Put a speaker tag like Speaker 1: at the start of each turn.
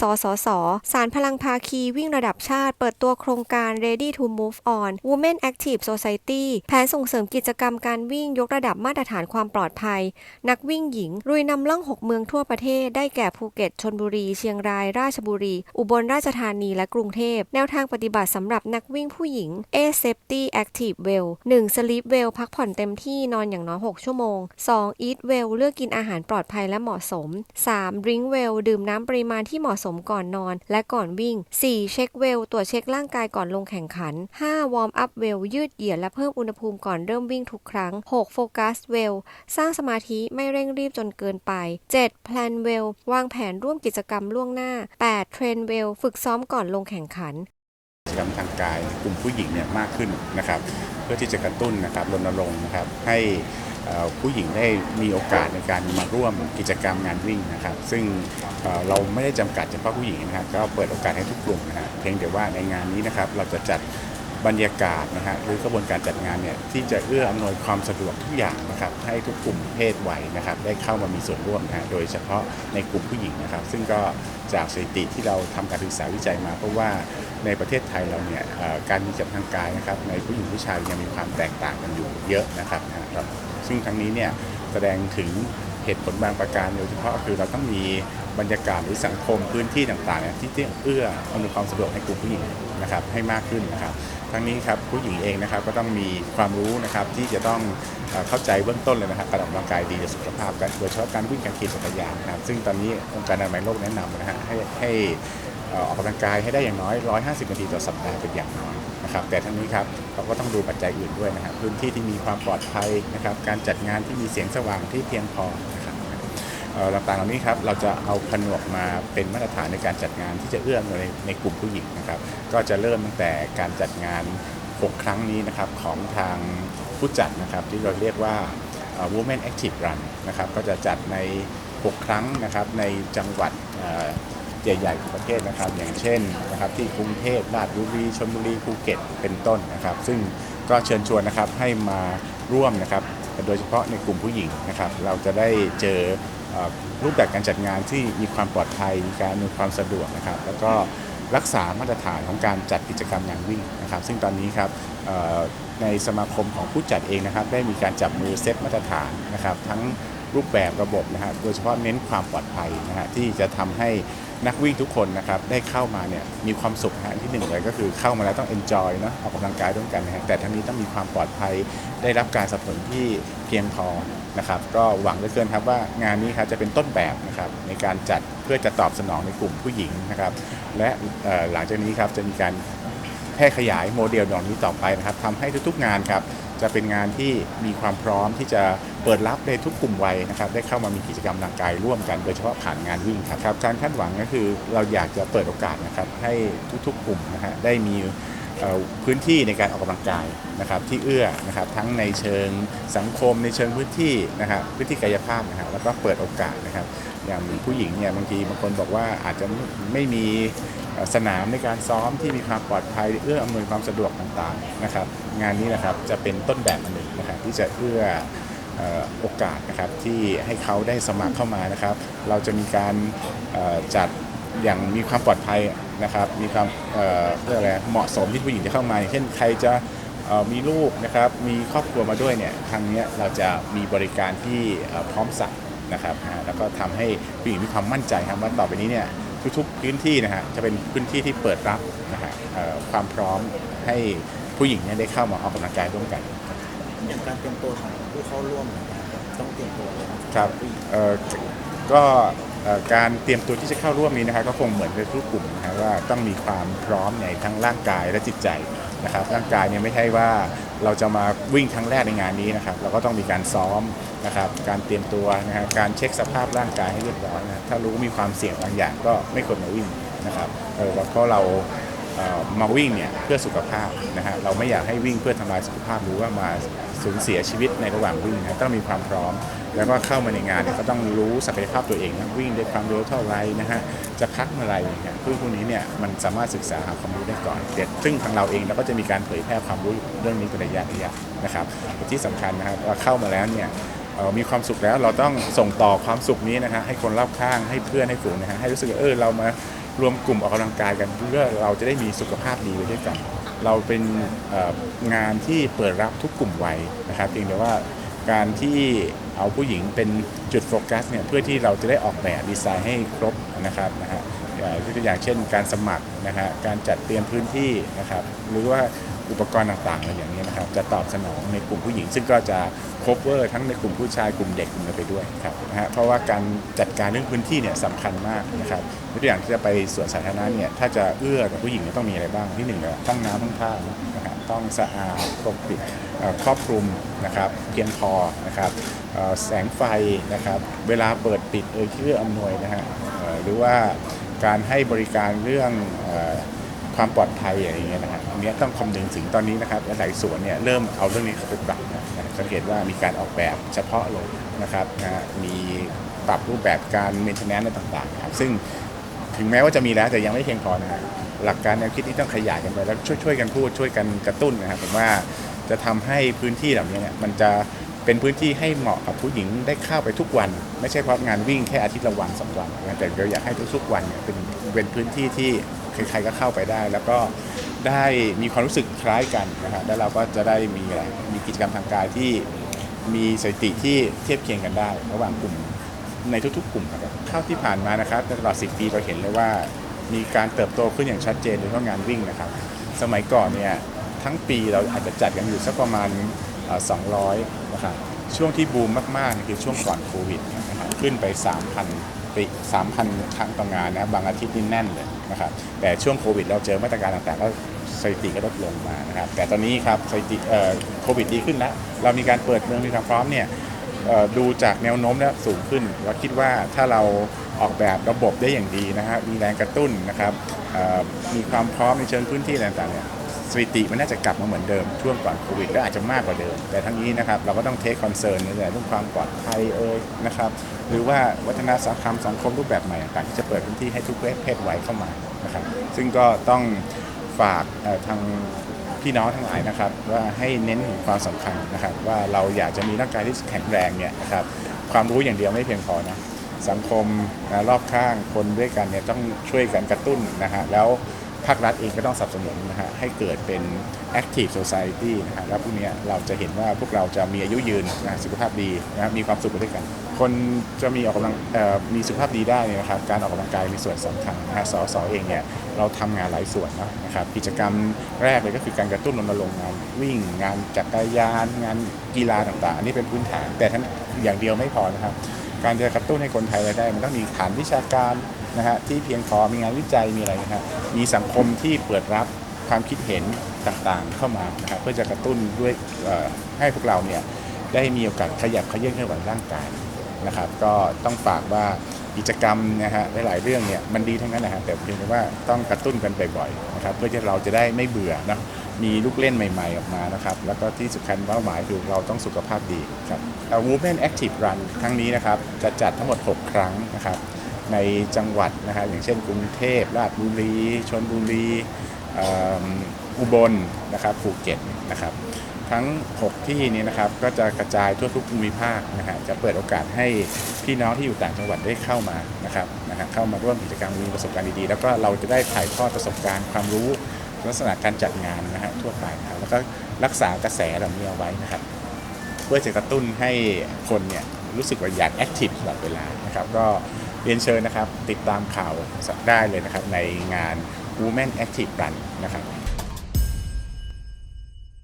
Speaker 1: สสส สารพลังภาคีวิ่งระดับชาติ เปิดตัวโครงการ Ready to Move On Women Active Society แผนส่งเสริมกิจกรรมการวิ่งยกระดับมาตรฐานความปลอดภัย นักวิ่งหญิงรุยนำล่อง 6 เมืองทั่วประเทศ ได้แก่ภูเก็ต ชนบุรี เชียงราย ราชบุรี อุบลราชธานีและกรุงเทพ แนวทางปฏิบัติสำหรับนักวิ่งผู้หญิง A Safety Active Well 1 Sleep Well พักผ่อนเต็มที่นอนอย่างน้อย 6 ชั่วโมง 2 Eat Well เลือกกินอาหารปลอดภัยและเหมาะสม 3 Drink Well ดื่มน้ำปริมาณที่เหมาะสมก่อนนอน และก่อนวิ่ง4 Check Well ตรวจเช็คร่างกายก่อนลงแข่งขัน5 Warm Up Well ยืดเหยียดและเพิ่มอุณหภูมิก่อนเริ่มวิ่งทุกครั้ง6 Focus Well สร้างสมาธิไม่เร่งรีบจนเกินไป7 Plan Well วางแผนร่วมกิจกรรมล่วงหน้า8 Train Well ฝึกซ้อมก่อนลงแข่งขัน
Speaker 2: กิจกรรมทางกายกลุ่มผู้หญิงเนี่ยมากขึ้นนะครับ เพื่อที่จะกระตุ้นนะครับรณรงค์นะครับให้ ผู้หญิงได้มีโอกาสในการมาร่วมกิจกรรมงานวิ่งนะครับ ซึ่งเราไม่ได้จำกัดเฉพาะผู้หญิงนะครับ ก็เปิดโอกาสให้ทุกกลุ่มนะฮะเพียงแต่ว่าในงานนี้นะครับเราจะจัดบรรยากาศนะฮะหรือกระบวนการจัดงานเนี่ยที่จะเอื้ออำนวยความสะดวกทุกอย่างนะครับให้ทุกกลุ่มเพศวัยนะครับได้เข้ามามีส่วนร่วมนะฮะโดยเฉพาะในกลุ่มผู้หญิงนะครับ ซึ่งก็จากสถิติที่เราทำการศึกษาวิจัยมาเพราะว่าในประเทศไทยเราเนี่ยการมีจัดทางกายนะครับในผู้หญิงผู้ชายยังมีความแตกต่างกันอยู่เยอะนะครับนะครับ ซึ่งทั้งนี้เนี่ยแสดงถึงเหตุผลบางประการโดยเฉพาะคือเราต้องมีบรรยากาศหรือสังคมพื้นที่ต่างๆที่เอื้ออำนวยความสะดวกให้กลุ่มผู้หญิงนะครับให้มากขึ้นนะครับทั้งนี้ครับผู้หญิงเองนะครับก็ต้องมีความรู้นะครับที่จะต้องเข้าใจเบื้องต้นเลยนะครับการออกกำลังกายดีต่อสุขภาพกันโดยเฉพาะการวิ่งการขี่จักรยานนะครับซึ่งตอนนี้องค์การอนามัยโลกแนะนำนะฮะให้ให้เอ่อออกกำลังกายให้ได้อย่างน้อย 150 นาทีต่อสัปดาห์เป็นอย่างน้อย นะครับแต่ทั้งนี้ครับเราก็ต้องดูปัจจัยอื่นด้วยนะครับพื้นที่ที่มีความปลอดภัยนะครับการจัดงานที่มีเสียงสว่างที่เพียงพอนะครับต่างๆเหล่านี้ครับเราจะเอาผนวกมาเป็นมาตรฐานในการจัดงานที่จะเอื้อในในกลุ่มผู้หญิงนะครับ ก็จะเริ่มตั้งแต่การจัดงาน 6 ครั้งนี้นะครับของทางผู้จัดนะครับที่เราเรียกว่า Women Active Run นะครับก็จะจัดใน 6 ครั้งนะครับในจังหวัด ใหญ่ๆของประเทศนะครับ อย่างเช่นนะครับที่กรุงเทพราชบุรีชลบุรีภูเก็ตเป็นต้นนะครับ ซึ่งก็เชิญชวนนะครับให้มาร่วมนะครับ โดยเฉพาะในกลุ่มผู้หญิงนะครับ เราจะได้เจอรูปแบบการจัดงานที่มีความปลอดภัยมีการมีความสะดวกนะครับ แล้วก็รักษามาตรฐานของการจัดกิจกรรมงานวิ่งนะครับ ซึ่งตอนนี้ครับในสมาคมของผู้จัดเองนะครับ ได้มีการจับมือเซตมาตรฐานนะครับ ทั้งรูปแบบระบบนะฮะโดยเฉพาะเน้นความปลอดภัยนะฮะที่จะทำให้ นักวิ่งทุกคนนะครับได้เข้ามาเนี่ยมีความสุขนะฮะที่หนึ่งเลยก็คือเข้ามาแล้วต้อง enjoy เนอะออกกำลังกายร่วมกันนะฮะแต่ทั้งนี้ต้องมีความปลอดภัยได้รับการสนับสนุนที่เพียงพอนะครับก็หวังเหลือเกินครับว่างานนี้ครับจะเป็นต้นแบบนะครับในการจัดเพื่อจะตอบสนองในกลุ่มผู้หญิงนะครับและหลังจากนี้ครับจะมีการแพร่ขยายโมเดลแบบนี้ต่อไปนะครับทำให้ทุกๆงานครับ จะเป็นงานที่มีความพร้อมที่จะเปิดรับในทุกกลุ่มวัยนะครับได้เข้ามามีกิจกรรมทางกายร่วมกันโดยเฉพาะผ่านงานวิ่งครับครับการคาดหวังก็คือเราอยากจะเปิดโอกาสนะครับให้ทุกๆ กลุ่มนะฮะได้มีพื้นที่ในการออกกำลังกายนะครับที่เอื้อนะครับทั้งในเชิงสังคมในเชิงพื้นที่นะครับพื้นที่กายภาพนะครับแล้วก็เปิดโอกาสนะครับอย่างผู้หญิงเนี่ยบางทีบางคนบอกว่าอาจจะไม่มีสนามในการซ้อมที่มีความปลอดภัยเอื้ออำนวยความสะดวกต่างๆนะครับ งานนี้นะครับจะเป็นต้นแบบอันหนึ่งนะครับที่จะเอื้ออโอกาสนะครับที่ให้เขาได้สมัครเข้ามานะครับ เราจะมีการจัดอย่างมีความปลอดภัยนะครับ มีความเอ่อเรียกอะไรเหมาะสมที่ผู้หญิงจะเข้ามาเช่นใครจะมีลูกนะครับ มีครอบครัวมาด้วยเนี่ยทางเนี้ยเราจะมีบริการที่พร้อมสักนะครับแล้วก็ทำให้ผู้หญิงมีความมั่นใจครับว่าต่อไปนี้เนี่ยทุกๆพื้นที่นะฮะจะเป็นพื้นที่ที่เปิดรับนะฮะความพร้อมให้ ผู้หญิงเนี่ยได้เข้ามาออกกำลังกายร่วมกัน
Speaker 3: อย่างการเตรียมตัวของผู้เข้าร่วมนะครับต้องเตรียมตัวอะไราง
Speaker 2: ครับเอ่อก็เอ่อการเตรียมตัวที่จะเข้าร่วมนี้นะครับก็คงเหมือนกับทุกกลุ่มนะครับว่าต้องมีความพร้อมในทั้งร่างกายและจิตใจนะครับร่างกายเนี่ยไม่ใช่ว่าเราจะมาวิ่งครั้งแรกในงานนี้นะครับเราก็ต้องมีการซ้อมนะครับการเตรียมตัวนะฮะการเช็คสภาพร่างกายให้เรียบร้อยนะถ้ารู้มีความเสี่ยงบางอย่างก็ไม่ควรมาวิ่งนะครับเออเพราะเราเอ่อ มาวิ่งเนี่ยเพื่อสุขภาพนะฮะเราไม่อยากให้วิ่งเพื่อทำลายสุขภาพหรือว่ามาสูญเสียชีวิตในระหว่างวิ่งนะต้องมีความพร้อม แล้วก็เข้ามาในงานก็ต้องรู้ศักยภาพตัวเองนะวิ่งด้วยความเร็วเท่าไรนะฮะจะพักเมื่อไรเนี่ยพวกพวกนี้เนี่ยมันสามารถศึกษาหาความรู้ได้ก่อนเด็ดซึ่งทางเราเองเราก็จะมีการเผยแพร่ความรู้เรื่องนี้เป็นระยะระยะนะครับที่สำคัญนะครับว่าเข้ามาแล้วเนี่ยมีความสุขแล้วเราต้องส่งต่อความสุขนี้นะฮะให้คนรอบข้างให้เพื่อนให้ฝูงนะฮะให้รู้สึกเออเรามา รวมกลุ่มออกกำลังกายกันเพื่อเราจะได้มีสุขภาพดีไปด้วยกัน เราเป็นงานที่เปิดรับทุกกลุ่มวัยนะครับเพียงแต่ว่าการที่เอาผู้หญิงเป็นจุดโฟกัสเนี่ยเพื่อที่เราจะได้ออกแบบดีไซน์ให้ครบนะครับนะฮะยกตัวอย่างเช่น การสมัครนะฮะการจัดเตรียมพื้นที่นะครับหรือว่า อุปกรณ์ต่างๆอะไรอย่างนี้นะครับ จะตอบสนองในกลุ่มผู้หญิง ซึ่งก็จะ cover ทั้งในกลุ่มผู้ชายกลุ่มเด็กกลุ่มอะไรไปด้วยครับนะฮะเพราะว่าการจัดการเรื่องพื้นที่เนี่ยสำคัญมากนะครับตัวอย่างที่จะไปสวนสาธารณะเนี่ยถ้าจะเอื้อกับผู้หญิงเนี่ยต้องมีอะไรบ้างที่หนึ่งอะห้องน้ำห้องท่านะครับต้องสะอาดปกปิดครอบคลุมนะครับเพียงพอนะครับแสงไฟนะครับเวลาเปิดปิดเออเพื่ออำนวยนะฮะหรือว่าการให้บริการเรื่องอ ความปลอดภัยอะไรอย่างเงี้ยนะครับอันเนี้ยต้องคำนึงถึงตอนนี้นะครับหลายสวนเนี่ยเริ่มเอาเรื่องนี้เข้าไปปรับนะครับสังเกตว่ามีการออกแบบเฉพาะลยนะครับนะฮะมีปรับรูปแบบการเมนเทนแนนซ์ต่างๆนะครับซึ่งถึงแม้ว่าจะมีแล้วแต่ยังไม่เพียงพอนะฮะหลักการแนวคิดที่ต้องขยายกันไปแล้วช่วยๆกันพูดช่วยกันกระตุ้นนะครับผมว่าจะทำให้พื้นที่เหล่านี้เนี่ยมันจะเป็นพื้นที่ให้เหมาะกับผู้หญิงได้เข้าไปทุกวัน ไม่ใช่เพราะงานวิ่งแค่อาทิตย์ละวันสองวันนะแต่เราอยากให้ทุกๆวันเนี่ยเป็นเป็นพื้นที่ที่ ใครๆก็เข้าไปได้ แล้วก็ได้มีความรู้สึกคล้ายกันนะครับแล้วเราก็จะได้มีอะไรมีกิจกรรมทางกายที่มีสถิติที่เทียบเคียงกันได้ ระหว่างกลุ่มในทุกๆ กลุ่มนะครับเท่าที่ผ่านมานะครับตลอด 10 ปีเราเห็นเลยว่ามีการเติบโตขึ้นอย่างชัดเจนโดยเฉพาะงานวิ่งนะครับ สมัยก่อนเนี่ยทั้งปีเราอาจจะจัดกันอยู่สักประมาณ 200 นะครับช่วงที่บูมมากๆคือช่วงก่อนโควิดนะครับขึ้นไป 3,000ปี3,000 ครั้งต่องานนะบางอาทิตย์นี่แน่นเลย นะครับแต่ช่วงโควิดเราเจอมาตรการต่างๆก็สถิติก็ลดลงมานะครับแต่ตอนนี้ครับสถิติโควิดดีขึ้นแล้วเรามีการเปิดเมืองมีความพร้อมเนี่ยดูจากแนวโน้มแล้วสูงขึ้นเราคิดว่าถ้าเราออกแบบระบบได้อย่างดีนะฮะมีแรงกระตุ้นนะครับมีความพร้อมในเชิงพื้นที่อะไรต่างๆเนี่ย สถิติมันน่าจะกลับมาเหมือนเดิมช่วงก่อนโควิดและอาจจะมากกว่าเดิม แต่ทั้งนี้นะครับเราก็ต้องเทคคอนเซิร์นในเรื่องความปลอดภัยเอ่ยนะครับหรือว่าวัฒนธรรมสังคมรูปแบบใหม่ต่างๆที่จะเปิดพื้นที่ให้ทุกเพศวัยเข้ามานะครับซึ่งก็ต้องฝากทางพี่น้องทั้งหลายนะครับว่าให้เน้นถึงความสำคัญนะครับ ว่าเราอยากจะมีร่างกายที่แข็งแรงเนี่ยนะครับความรู้อย่างเดียวไม่เพียงพอนะสังคมรอบข้างคนด้วยกันเนี่ยต้องช่วยกันกระตุ้นนะฮะแล้ว ภาครัฐเองก็ต้องสนับสนุนนะฮะให้เกิดเป็น active society นะฮะแล้วพวกเนี้ยเราจะเห็นว่าพวกเราจะมีอายุยืนนะสุขภาพดีนะมีความสุขไปด้วยกัน คนจะมีออกกำลังมีสุขภาพดีได้นะครับการออกกำลังกายมีส่วนสำคัญนะฮะสสเองเนี่ยเราทำงานหลายส่วนนะนะครับกิจกรรมแรกเลยก็คือการกระตุ้นรณรงค์งานวิ่ง งานจักรยาน งานกีฬาต่างๆ อันนี้เป็นพื้นฐานแต่ทั้งอย่างเดียวไม่พอนะครับ การจะกระตุ้นให้คนไทยรายได้ มันต้องมีฐานวิชาการนะฮะที่เพียงพอมีงานวิจัยมีอะไรนะฮะมีสังคมที่เปิดรับความคิดเห็นต่างๆเข้ามานะครับเพื่อจะกระตุ้นด้วยให้พวกเราเนี่ยได้มีโอกาสขยับเขยื้อนเคลื่อนไหวร่างกายนะครับ ก็ต้องฝากว่า กิจกรรมนะฮะหลายๆเรื่องเนี่ยมันดีทั้งนั้นแหละฮะแต่เพียงแต่ว่าต้องกระตุ้นกันบ่อยๆนะครับเพื่อที่เราจะได้ไม่เบื่อนะมีลูกเล่นใหม่ ๆ ออกมานะครับ แล้วก็ที่สำคัญเป้าหมายคือเราต้องสุขภาพดีครับเอ่อ Women Active Run ครั้งนี้นะครับจะจัดทั้งหมด 6 ครั้งนะครับในจังหวัดนะครับอย่างเช่นกรุงเทพราชบุรีชนบุรี อุบลนะครับภูเก็ตนะครับทั้ง 6 ที่นี้นะครับก็จะกระจายทั่วทุกภูมิภาคนะฮะจะเปิดโอกาสให้พี่น้องที่อยู่ต่างจังหวัดได้เข้ามานะครับนะฮะเข้ามาร่วมกิจกรรมมีประสบการณ์ดีๆ แล้วก็เราจะได้ถ่ายทอดประสบการณ์ความรู้ลักษณะการจัดงานนะฮะทั่วไปนะครับแล้วก็รักษากระแสเหล่านี้เอาไว้นะครับเพื่อจะกระตุ้นให้คนเนี่ยรู้สึกว่าอยากแอคทีฟตลอดเวลานะครับก็เรียนเชิญนะครับติดตามข่าวได้เลยนะครับในงาน Women Active Run นะครับ